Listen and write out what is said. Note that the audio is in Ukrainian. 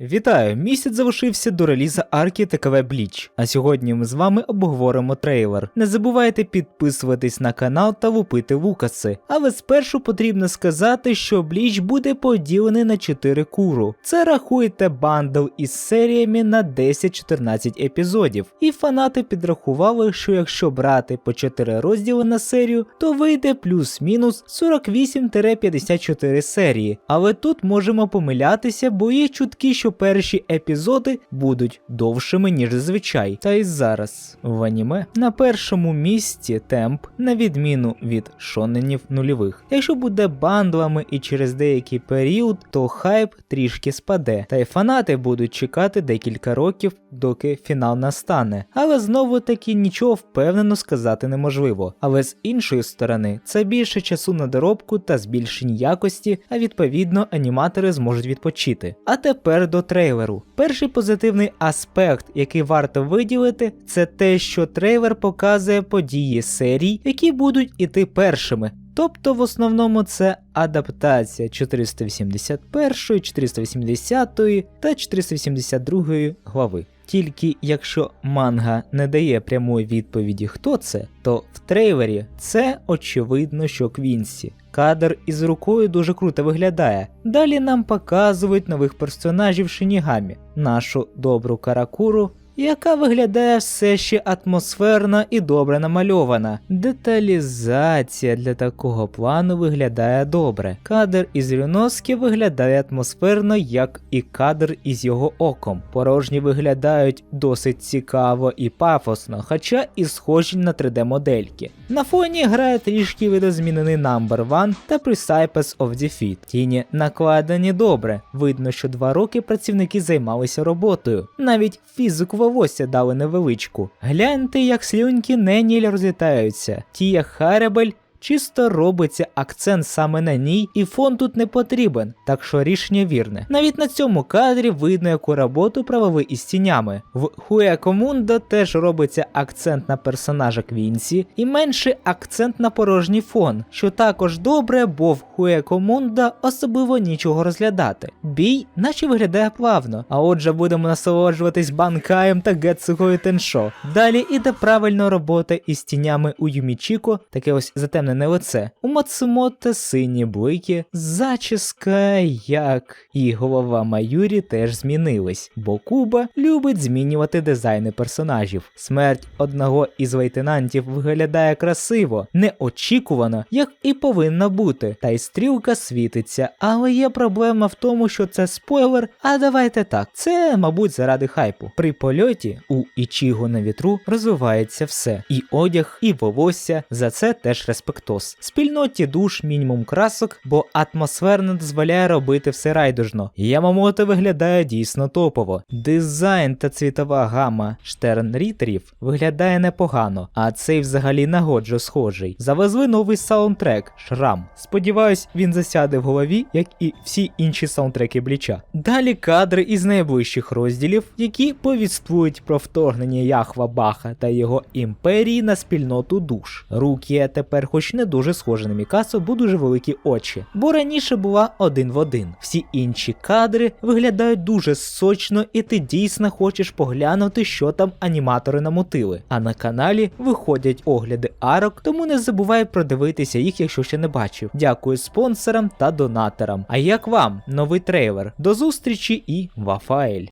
Вітаю! Місяць завершився до реліза арки ТКВ Бліч. А сьогодні ми з вами обговоримо трейлер. Не забувайте підписуватись на канал та лупити вукаси. Але спершу потрібно сказати, що Бліч буде поділений на 4 куру. Це рахуйте бандл із серіями на 10-14 епізодів. І фанати підрахували, що якщо брати по 4 розділи на серію, то вийде плюс-мінус 48-54 серії. Але тут можемо помилятися, бо є чутки, що перші епізоди будуть довшими, ніж зазвичай. Та й зараз в аніме на першому місці темп, на відміну від шоненів нульових. Якщо буде бандлами і через деякий період, то хайп трішки спаде, та й фанати будуть чекати декілька років, доки фінал настане. Але знову таки нічого впевнено сказати неможливо. Але з іншої сторони, це більше часу на доробку та збільшення якості, а відповідно аніматори зможуть відпочити. А тепер до трейлеру. Перший позитивний аспект, який варто виділити, це те, що трейлер показує події серій, які будуть іти першими. Тобто в основному це адаптація 481, 480 та 482 глави. Тільки якщо манга не дає прямої відповіді, хто це, то в трейлері це очевидно, що Квінсі. Кадр із рукою дуже круто виглядає. Далі нам показують нових персонажів Шинігамі, нашу добру каракуру, яка виглядає все ще атмосферно і добре намальована. Деталізація для такого плану виглядає добре. Кадр із Рюноскі виглядає атмосферно, як і кадр із його оком. Порожні виглядають досить цікаво і пафосно, хоча і схожі на 3D-модельки. На фоні грає трішки видозмінений Number One та Precipes of Defeat. Тіні накладені добре. Видно, що два роки працівники займалися роботою. Навіть фізику волосся дали невеличку. Гляньте, як слюньки неніль розлітаються. Тія Харебель Чисто робиться акцент саме на ній, і фон тут не потрібен, так що рішення вірне. Навіть на цьому кадрі видно, яку роботу провели із тінями. В Хуя Комундо теж робиться акцент на персонажа Квінсі і менший акцент на порожній фон, що також добре, бо в Хуя Комундо особливо нічого розглядати. Бій наче виглядає плавно, а отже будемо насолоджуватись банкаєм та Гетсугою Теншо. Далі іде правильна робота із тінями у Юмічіко, таке ось затемнене лице. У Мацумото сині блики, зачіска, як і голова Маюрі теж змінились, бо Куба любить змінювати дизайни персонажів. Смерть одного із лейтенантів виглядає красиво, неочікувано, як і повинна бути. Та й стрілка світиться, але є проблема в тому, що це спойлер. А давайте так, це, мабуть, заради хайпу. При польоті у Ічіго на вітру розвивається все: і одяг, і волосся. За це теж респектос. Спільноті душ, мінімум красок, бо атмосфера дозволяє робити все райдужно. Ямамото виглядає дійсно топово. Дизайн та цвітова гама штерн-рітерів виглядає непогано, а цей взагалі на Годжо схожий. Завезли новий саундтрек Шрам. Сподіваюсь, він засяде в голові, як і всі інші саундтреки Бліча. Далі кадри із найближчих розділів, які повіствують про вторгнення Яхва Баха та його імперії на спільноту душ. Рукія тепер, хоч не дуже схожа на Мікасо, бо дуже великі очі, бо раніше була один в один. Всі інші кадри виглядають дуже сочно, і ти дійсно хочеш поглянути, що там аніматори намотили. А на каналі виходять огляди арок, тому не забувай продивитися їх, якщо ще не бачив. Дякую спонсорам та донаторам. А як вам новий трейлер? До зустрічі і Вафаель!